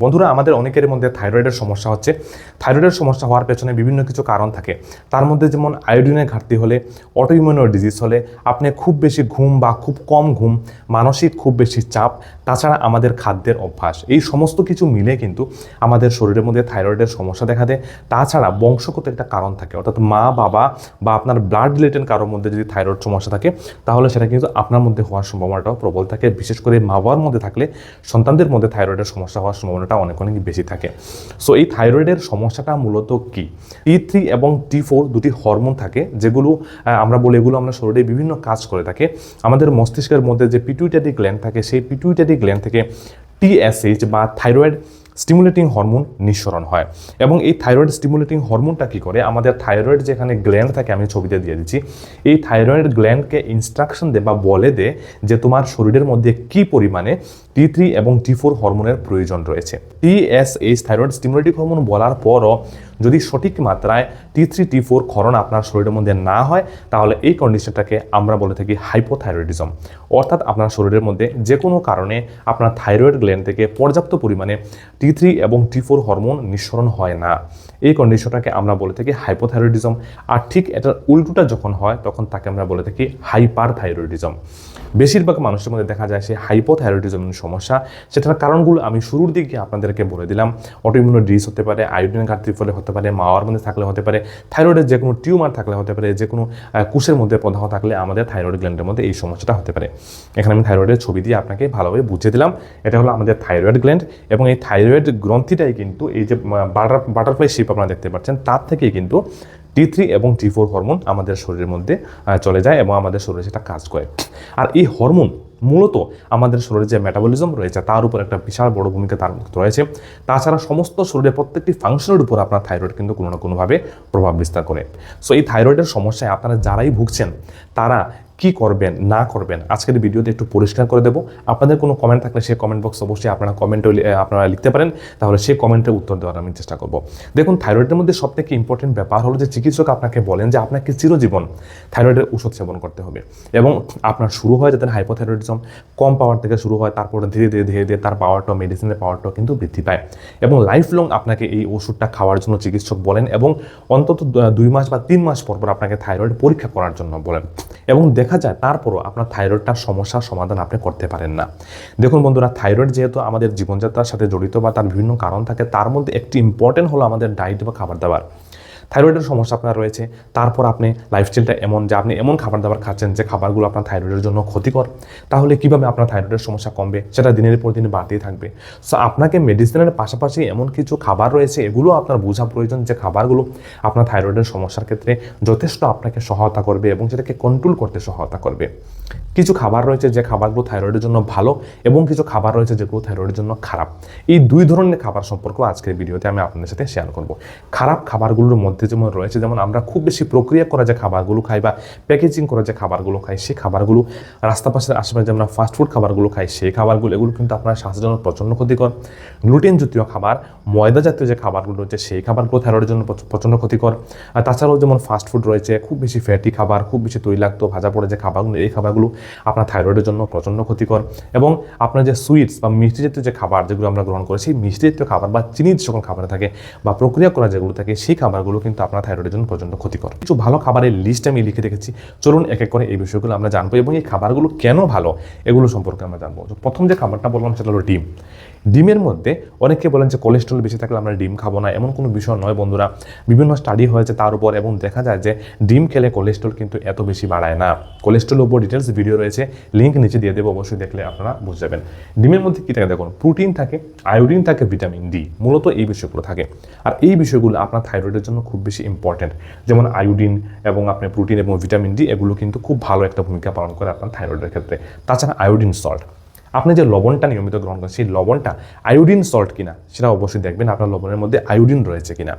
বন্ধুরা, আমাদের অনেকের মধ্যে থাইরয়েডের সমস্যা হচ্ছে। থাইরয়েডের সমস্যা হওয়ার পেছনে বিভিন্ন কিছু কারণ থাকে। তার মধ্যে যেমন আয়োডিনের ঘাটতি হলে অটোইমিউনার ডিজিজ হলে, আপনি খুব বেশি ঘুম বা খুব কম ঘুম, মানসিক খুব বেশি চাপ, তাছাড়া আমাদের খাদ্যের অভ্যাস। এই সমস্ত কিছু মিলে কিন্তু আমাদের শরীরের মধ্যে থাইরয়েডের সমস্যা দেখা দেয়। তাছাড়া বংশগত একটা কারণ থাকে। অর্থাৎ মা, বাবা বা আপনার ব্লাড রিলেটেড কারোর মধ্যে যদি থাইরয়েড সমস্যা থাকে, তাহলে সেটা কিন্তু আপনার মধ্যে হওয়ার সম্ভাবনাটাও প্রবল থাকে। বিশেষ করে মা বাবার মধ্যে থাকলে সন্তানদের মধ্যে থাইরয়েডের সমস্যা হওয়ার সম্ভাবনাটা অনেক অনেক বেশি থাকে। সো এই থাইরয়েডের সমস্যাটা মূলত কি? টি থ্রি এবং টি ফোর দুটি হরমোন থাকে, যেগুলো আমরা বলি এগুলো আমরা শরীরে বিভিন্ন কাজ করে থাকে। আমাদের মস্তিষ্কের মধ্যে যে পিটুইটারি গ্ল্যান্ড থাকে, সেই পিটুইটারি গ্ল্যান্ড থেকে টিএসএইচ বা থাইরয়েড স্টিমুলেটিং হরমোন নিঃসরণ হয়। এবং এই থাইরয়েড স্টিমুলেটিং হরমোনটা কী করে? আমাদের থাইরয়েড যেখানে গ্ল্যান্ড থাকে, আমি ছবিতে দিয়ে দিচ্ছি। এই থাইরয়েড গ্ল্যান্ডকে ইনস্ট্রাকশন দে বা বলে দে যে তোমার শরীরের মধ্যে কি পরিমাণে টি থ্রি এবং টি ফোর হরমোনের প্রয়োজন রয়েছে। টিএসএইচ থাইরয়েড স্টিমুলেটিং হরমোন বলার পরও যদি সঠিক মাত্রায় টি থ্রি টি ফোর ক্ষরণ আপনার শরীরের মধ্যে না হয়, তাহলে এই কন্ডিশনটাকে আমরা বলে থাকি হাইপোথাইরয়েডিজম অর্থাৎ আপনার শরীরের মধ্যে যে কোনো কারণে আপনার থাইরয়েড গ্ল্যান্ড থেকে পর্যাপ্ত পরিমাণে টি থ্রি এবং টি ফোর হরমোন নিঃসরণ হয় না। এই কন্ডিশনটাকে আমরা বলে থাকি হাইপোথাইরয়েডিজম আর ঠিক এটার উল্টোটা যখন হয়, তখন তাকে আমরা বলে থাকি হাইপার থাইরয়েডিজম বেশিরভাগ মানুষের মধ্যে দেখা যায় সেই হাইপোথাইরয়েডিজম সমস্যা। সেটার কারণগুলো আমি শুরুর দিকে আপনাদেরকে বলে দিলাম। অটোইমিউনো ডিস হতে পারে আয়োডিন ঘাটতির ফলে হতে পারে মাওয়ার মধ্যে থাকলে হতে পারে থাইরয়েডের যে কোনো টিউমার থাকলে হতে পারে, যে কোনো কুশের মধ্যে প্রদাহ থাকলে আমাদের থাইরয়েড গ্ল্যান্ডের মধ্যে এই সমস্যাটা হতে পারে। এখানে আমি থাইরয়েডের ছবি দিয়ে আপনাকে ভালোভাবে বুঝিয়ে দিলাম। এটা হলো আমাদের থাইরয়েড গ্ল্যান্ড এবং এই থাইরয়েড গ্রন্থিটাই কিন্তু এই যে বাটার বাটারফ্লাই শিপ আপনারা দেখতে পাচ্ছেন, তার থেকেই কিন্তু টি থ্রি এবং টি ফোর হরমোন আমাদের শরীরের মধ্যে চলে যায় এবং আমাদের শরীরে সেটা কাজ করে। আর এই হরমোন মূলত আমাদের শরীরে যে মেটাবলিজম রয়েছে, তার উপর একটা বিশাল বড় ভূমিকা তার রয়েছে। তাছাড়া সমস্ত শরীরের প্রত্যেকটি ফাংশনের উপর আপনার থাইরয়েড কিন্তু কোনো না কোনোভাবে প্রভাব বিস্তার করে। সো এই থাইরয়েডের সমস্যায় আপনারা যারাই ভুগছেন, তারা কি করবেন, না করবেন, আজকের ভিডিওতে একটু পরিষ্কার করে দেবো। আপনাদের কোনো কমেন্ট থাকলে সেই কমেন্ট বক্স অবশ্যই আপনারা কমেন্টে আপনারা লিখতে পারেন। তাহলে সেই কমেন্টের উত্তর দেওয়ার আমি চেষ্টা করব। দেখুন থাইরয়েডের মধ্যে সব থেকে ইম্পর্টেন্ট ব্যাপার হলো যে চিকিৎসক আপনাকে বলেন যে আপনাকে চিরজীবন থাইরয়েডের ওষুধ সেবন করতে হবে। এবং আপনার শুরু হয় যাতে হাইপোথাইরয়েডিজম কম পাওয়ার থেকে শুরু হয়, তারপরে ধীরে ধীরে ধীরে ধীরে তার পাওয়ারটা মেডিসিনের পাওয়ারটাও কিন্তু বৃদ্ধি পায়। এবং লাইফ লং আপনাকে এই ওষুধটা খাওয়ার জন্য চিকিৎসক বলেন এবং অন্তত দুই মাস বা তিন মাস পর পর আপনাকে থাইরয়েড পরীক্ষা করার জন্য বলেন। এবং দেখা যায় তারপরও আপনার থাইরয়েডটার সমস্যার সমাধান আপনি করতে পারেন না। দেখুন বন্ধুরা, থাইরয়েড যেহেতু আমাদের জীবনযাত্রার সাথে জড়িত বা তার বিভিন্ন কারণ থাকে, তার মধ্যে একটি ইম্পর্টেন্ট হলো আমাদের ডায়েট বা খাবার দাবার। থাইরয়েডের সমস্যা আপনার রয়েছে, তারপর আপনি লাইফস্টাইলটা এমন যে আপনি এমন খাবার দাবার খাচ্ছেন যে খাবারগুলো আপনার থাইরয়েডের জন্য ক্ষতিকর, তাহলে কীভাবে আপনার থাইরয়েডের সমস্যা কমবে সেটা দিনের পর দিন বাড়তেই থাকবে। সো আপনাকে মেডিসিনের পাশাপাশি এমন কিছু খাবার রয়েছে, এগুলো আপনার বোঝা প্রয়োজন যে খাবারগুলো আপনার থাইরয়েডের সমস্যার ক্ষেত্রে যথেষ্ট আপনাকে সহায়তা করবে এবং সেটাকে কন্ট্রোল করতে সহায়তা করবে। কিছু খাবার রয়েছে যে খাবারগুলো থাইরয়েডের জন্য ভালো এবং কিছু খাবার রয়েছে যেগুলো থাইরয়েডের জন্য খারাপ। এই দুই ধরনের খাবার সম্পর্ক আজকের ভিডিওতে আমি আপনাদের সাথে শেয়ার করব। খারাপ খাবারগুলোর মধ্যে যেমন রয়েছে, যেমন আমরা খুব বেশি প্রক্রিয়া করা যে খাবারগুলো খাই বা প্যাকেজিং করা যে খাবারগুলো খাই সেই খাবারগুলো রাস্তা পাশের আশেপাশে যে আমরা ফাস্টফুড খাবারগুলো খাই, সেই খাবারগুলো, এগুলো কিন্তু আপনার স্বাস্থ্যের জন্য প্রচণ্ড ক্ষতিকর। গ্লুটেন জাতীয় খাবার, ময়দা জাতীয় যে খাবারগুলো রয়েছে, সেই খাবারগুলো থাইরয়েডের জন্য প্রচণ্ড ক্ষতিকর। আর তাছাড়াও যেমন ফাস্টফুড রয়েছে, খুব বেশি ফ্যাটি খাবার, খুব বেশি তৈলাক্ত, ভাজা পড়ে যে খাবারগুলো, এই খাবারগুলো আপনার থাইরয়েডের জন্য প্রচণ্ড ক্ষতিকর এবং আপনার যে সুইটস বা মিষ্টি জাতীয় যে খাবার যেগুলো আমরা গ্রহণ করি, সেই মিষ্টি জাতীয় খাবার বা চিনি সকল খাবারে থাকে বা প্রক্রিয়া করা যেগুলো থাকে, সেই খাবারগুলো কিন্তু আপনার থাইরয়েডের জন্য প্রচণ্ড ক্ষতিকর। কিছু ভালো খাবারের লিস্ট আমি লিখে রেখেছি। চলুন এক এক করে এই বিষয়গুলো আমরা জানব এবং এই খাবারগুলো কেন ভালো এগুলো সম্পর্কে আমরা জানব। প্রথম যে খাবারটা বললাম, সেটা হলো ডিম। ডিমের মধ্যে অনেকে বলেন যে কোলেস্ট্রল বেশি থাকলে আমরা ডিম খাব না, এমন কোনো বিষয় নয় বন্ধুরা। বিভিন্ন স্টাডি হয়েছে তার উপর এবং দেখা যায় যে ডিম খেলে কোলেস্ট্রল কিন্তু এত বেশি বাড়ায় না। কোলেস্ট্রল উপর ডিটেলস ভিডিও রয়েছে লিঙ্ক নিচে দিয়ে দেবো, অবশ্যই দেখলে আপনারা বুঝে যাবেন। ডিমের মধ্যে কী থাকে দেখুন প্রোটিন থাকে আয়োডিন থাকে ভিটামিন ডি মূলত এই বিষয়গুলো থাকে। আর এই বিষয়গুলো আপনার থাইরয়েডের জন্য খুব বেশি ইম্পর্টেন্ট যেমন আয়োডিন এবং আপনার প্রোটিন এবং ভিটামিন ডি এগুলো কিন্তু খুব ভালো একটা ভূমিকা পালন করে আপনার থাইরয়েডের ক্ষেত্রে। তাছাড়া আয়োডিন সল্ট আপনি যে লবণটা নিয়মিত গ্রহণ করেন, সেই লবণটা আয়োডিন সল্ট কিনা, সেটা অবশ্যই দেখবেন, আপনার লবণের মধ্যে আয়োডিন রয়েছে কিনা।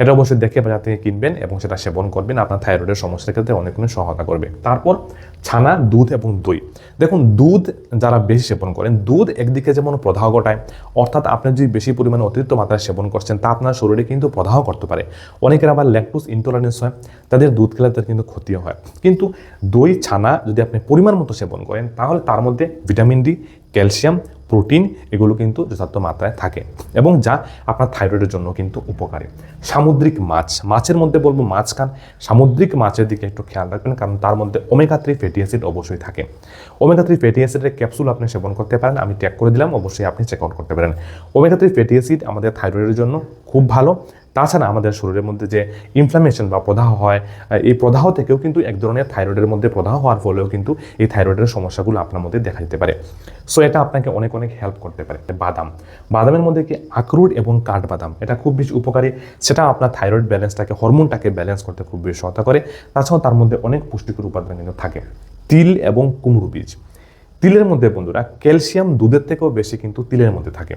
এটা অবশ্যই দেখে বাজার থেকে কিনবেন এবং সেটা সেবন করবেন, আপনার থাইরয়েডের সমস্যার ক্ষেত্রে অনেক সহায়তা করবে। তারপর ছানা, দুধ এবং দই। দেখুন, দুধ যারা বেশি সেবন করেন, দুধ একদিকে যেমন প্রদাহ ঘটায়, অর্থাৎ আপনি যদি বেশি পরিমাণে অতিরিক্ত মাত্রায় সেবন করছেন, তা আপনার শরীরে কিন্তু প্রদাহ করতে পারে। অনেকের আবার ল্যাকটোস ইন্টলারেন্স হয়, তাদের দুধ খেলে তাদের কিন্তু ক্ষতিও হয়। কিন্তু দই, ছানা যদি আপনি পরিমাণ মতো সেবন করেন, তাহলে তার মধ্যে ভিটামিন ডি ক্যালসিয়াম, প্রোটিন, এগুলো কিন্তু যথার্থ মাত্রায় থাকে এবং যা আপনার থাইরয়েডের জন্য কিন্তু উপকারী। সামুদ্রিক মাছ, মাছের মধ্যে বলব মাছ খান সামুদ্রিক মাছের দিকে একটু খেয়াল রাখবেন কারণ তার মধ্যে ওমেগা থ্রি ফ্যাটি অ্যাসিড অবশ্যই থাকে। ওমেগা থ্রি ফ্যাটি অ্যাসিডের ক্যাপসুল আপনি সেবন করতে পারেন, আমি ট্যাগ করে দিলাম, অবশ্যই আপনি চেক আউট করতে পারেন। ওমেগা থ্রি ফ্যাটি অ্যাসিড আমাদের থাইরয়েডের জন্য খুব ভালো তাছাড়া আমাদের শরীরের মধ্যে যে ইনফ্লামেশন বা প্রদাহ হয় এই প্রদাহ থেকেও কিন্তু এক ধরনের থাইরয়েডের মধ্যে প্রদাহ হওয়ার ফলেও কিন্তু এই থাইরয়েডের সমস্যাগুলো আপনার মধ্যে দেখা দিতে পারে। সো এটা আপনাকে অনেক অনেক হেল্প করতে পারে। বাদাম। বাদামের মধ্যে কি আখরুট এবং কাঠবাদাম? এটা খুব বেশি উপকারী। সেটা আপনার থাইরয়েড ব্যালেন্সটাকে হরমোনটাকে ব্যালেন্স করতে খুব বেশি সহায়তা করে। তাছাড়াও তার মধ্যে অনেক পুষ্টিকর উপাদান কিন্তু থাকে। তিল এবং কুমড়ো বীজ। তিলের মধ্যে বন্ধুরা, ক্যালসিয়াম দুধের থেকেও বেশি কিন্তু তিলের মধ্যে থাকে।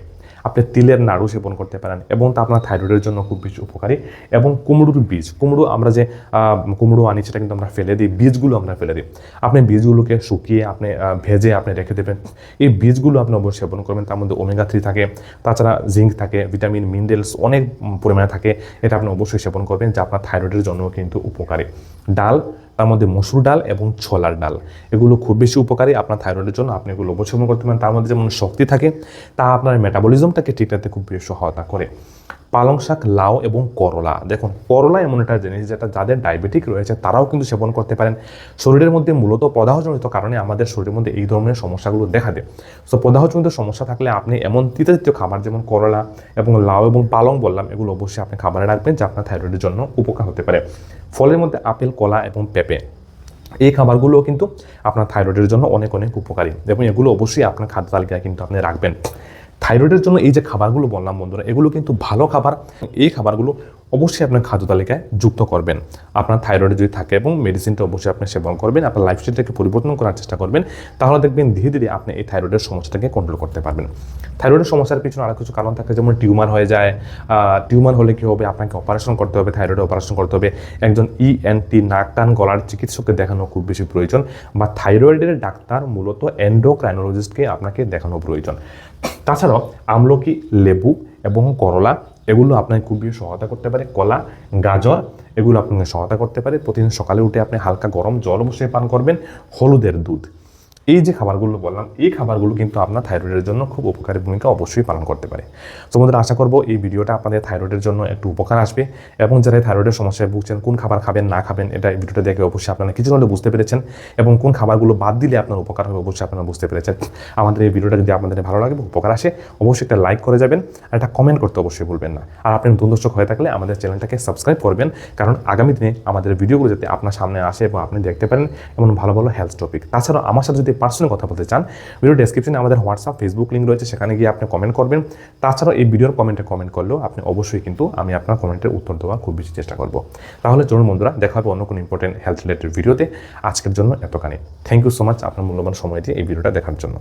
আপনি তিলের নাড়ু সেবন করতে পারেন এবং তা আপনার থাইরয়েডের জন্য খুব বেশি উপকারী এবং কুমড়োর বীজ, কুমড়ো আমরা যে কুমড়ো আনি সেটা কিন্তু আমরা ফেলে দিই, বীজগুলো আমরা ফেলে দিই। আপনি বীজগুলোকে শুকিয়ে আপনি ভেজে আপনি রেখে দেবেন। এই বীজগুলো আপনি অবশ্যই সেবন করবেন, তার মধ্যে ওমেগা থ্রি থাকে, তাছাড়া জিঙ্ক থাকে ভিটামিন মিনারেলস অনেক পরিমাণে থাকে, এটা আপনি অবশ্যই সেবন করবেন, যা আপনার থাইরয়েডের জন্য কিন্তু উপকারী। ডাল তার মধ্যে মসুর ডাল এবং ছোলার ডাল। এগুলো খুব বেশি উপকারী আপনার থাইরয়েডের জন্য। আপনি এগুলো অবশ্যই করতে পারেন। তার মধ্যে যেমন শক্তি থাকে, তা আপনার মেটাবলিজমটাকে ঠিক রাখতে খুব বেশি সহায়তা করে। পালং শাক, লাউ এবং করলা। দেখুন, করলা এমন একটা জিনিস যেটা যাদের ডায়াবেটিক রয়েছে, তারাও কিন্তু সেবন করতে পারেন। শরীরের মধ্যে মূলত প্রদাহজনিত কারণে আমাদের শরীরের মধ্যে এই ধরনের সমস্যাগুলো দেখা দেয়। সো প্রদাহজনিত সমস্যা থাকলে আপনি এমন তিতা জাতীয় খাবার যেমন করলা এবং লাউ এবং পালং বললাম, এগুলো অবশ্যই আপনি খাবারে রাখবেন যা আপনার থাইরয়েডের জন্য উপকার হতে পারে। ফলের মধ্যে আপেল, কলা এবং পেঁপে। এই খাবারগুলো কিন্তু আপনার থাইরয়েডের জন্য অনেক অনেক উপকারী। এবং এগুলো অবশ্যই আপনার খাদ্য তালিকায় কিন্তু আপনি রাখবেন। থাইরয়েডের জন্য এই যে খাবারগুলো বললাম বন্ধুরা এগুলো কিন্তু ভালো খাবার। এই খাবারগুলো অবশ্যই আপনার খাদ্য তালিকায় যুক্ত করবেন। আপনার থাইরয়েড যদি থাকে এবং মেডিসিনটা অবশ্যই আপনি সেবন করবেন, আপনার লাইফস্টাইলটাকে পরিবর্তন করার চেষ্টা করবেন, তাহলে দেখবেন ধীরে ধীরে আপনি এই থাইরয়েডের সমস্যাটাকে কন্ট্রোল করতে পারবেন। থাইরয়েডের সমস্যার পিছনে আরও কিছু কারণ থাকে, যেমন টিউমার হয়ে যায় টিউমার হলে কী হবে? আপনাকে অপারেশন করতে হবে, থাইরয়েডে অপারেশন করতে হবে। একজন ইএনটি নাক কান গলার চিকিৎসককে দেখানো খুব বেশি প্রয়োজন বা থাইরয়েডের ডাক্তার মূলত এন্ডোক্রাইনোলজিস্টকে আপনাকে দেখানো প্রয়োজন। তাছাড়াও আমলকি, লেবু এবং করলা এগুলো আপনাকে খুব বেশি সহায়তা করতে পারে। কলা, গাজর, এগুলো আপনাকে সহায়তা করতে পারে। প্রতিদিন সকালে উঠে আপনি হালকা গরম জল অবশ্যই পান করবেন। হলুদের দুধ। এই যে খাবারগুলো বললাম, এই খাবারগুলো কিন্তু আপনার থাইরয়েডের জন্য খুব উপকারী ভূমিকা অবশ্যই পালন করতে পারে। তোমাদের আশা করব এই ভিডিওটা আপনাদের থাইরয়েডের জন্য একটু উপকার আসবে এবং যারা থাইরয়েডের সমস্যায় ভুগছেন, কোন খাবার খাবেন, না খাবেন, এটা এই ভিডিওটা দেখে অবশ্যই আপনারা কিছু হলে বুঝতে পেরেছেন এবং কোন খাবারগুলো বাদ দিলে আপনার উপকার হবে অবশ্যই আপনারা বুঝতে পেরেছেন। আমাদের এই ভিডিওটা যদি আপনাদের ভালো লাগে উপকার আসে, অবশ্যই একটা লাইক করে যাবেন আর একটা কমেন্ট করতে অবশ্যই ভুলবেন না। আর আপনি নতুন দর্শক হয়ে থাকলে আমাদের চ্যানেলটাকে সাবস্ক্রাইব করবেন, কারণ আগামী দিনে আমাদের ভিডিওগুলো যাতে আপনার সামনে আসে এবং আপনি দেখতে পারেন এমন ভালো ভালো হেলথ টপিক তাছাড়াও আমার সাথে যদি পার্সোনাল কথা বলতে চান ভিডিও ডেসক্রিপশনে আমাদের হোয়াটসঅ্যাপ ফেসবুক লিঙ্ক রয়েছে, সেখানে গিয়ে আপনি কমেন্ট করবেন। তাছাড়াও এই ভিডিওর কমেন্টে কমেন্ট করলেও আপনি অবশ্যই কিন্তু আমি আপনার কমেন্টের উত্তর দেওয়ার খুব বেশি চেষ্টা করব। তাহলে চলুন বন্ধুরা, দেখা হবে অন্য কোনো ইম্পর্টেন্ট হেলথ রিলেটেড ভিডিওতে আজকের জন্য এতখানি। থ্যাংক ইউ সো মাচ আপনার মূল্যবান সময় দিয়ে এই ভিডিওটা দেখার জন্য।